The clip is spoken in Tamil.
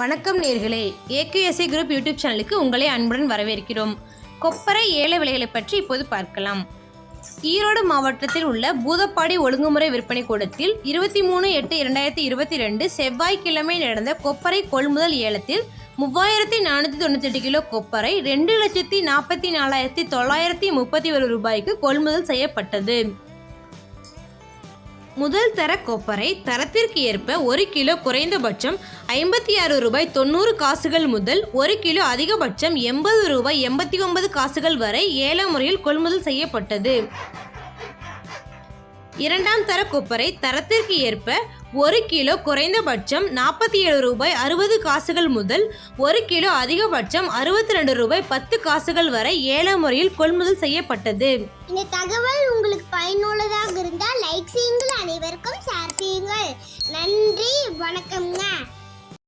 வணக்கம் நேர்களே. ஏகேஎஸ்ஏ குரூப் யூடியூப் சேனலுக்கு உங்களை அன்புடன் வரவேற்கிறோம். கொப்பரை ஏல விலைகளை பற்றி இப்போது பார்க்கலாம். ஈரோடு மாவட்டத்தில் உள்ள பூதப்பாடி ஒழுங்குமுறை விற்பனை கூடத்தில் இருபத்தி மூணு எட்டு இரண்டாயிரத்தி இருபத்தி ரெண்டு செவ்வாய்க்கிழமை நடந்த கொப்பரை கொள்முதல் ஏலத்தில் மூவாயிரத்தி நானூற்றி தொண்ணூற்றி எட்டு கிலோ கொப்பரை ரெண்டு லட்சத்தி நாற்பத்தி நாலாயிரத்தி தொள்ளாயிரத்தி முப்பத்தி ஒரு ரூபாய்க்கு கொள்முதல் செய்யப்பட்டது. முதல் தர கொப்பரை தரத்திற்கு ஏற்ப ஒரு கிலோ குறைந்தபட்சம் ஐம்பத்தி ஆறு ரூபாய் தொண்ணூறு காசுகள் முதல் ஒரு கிலோ அதிகபட்சம் எண்பது ரூபாய் எண்பத்தி ஒன்பது காசுகள் வரை ஏழாம் முறையில் கொள்முதல் செய்யப்பட்டது. இரண்டாம் தர கொப்பரை தரத்திற்கு ஏற்ப ஒரு கிலோ குறைந்தபட்சம் நாற்பத்தி ஏழு ரூபாய் அறுபது காசுகள் முதல் ஒரு கிலோ அதிகபட்சம் அறுபத்தி ரெண்டு ரூபாய் பத்து காசுகள் வரை ஏழாம் முறையில் கொள்முதல் செய்யப்பட்டது. இந்த தகவல் உங்களுக்கு பயனுள்ளதாக இருந்தால் லைக் செய்யுங்க. நன்றி வணக்கம்.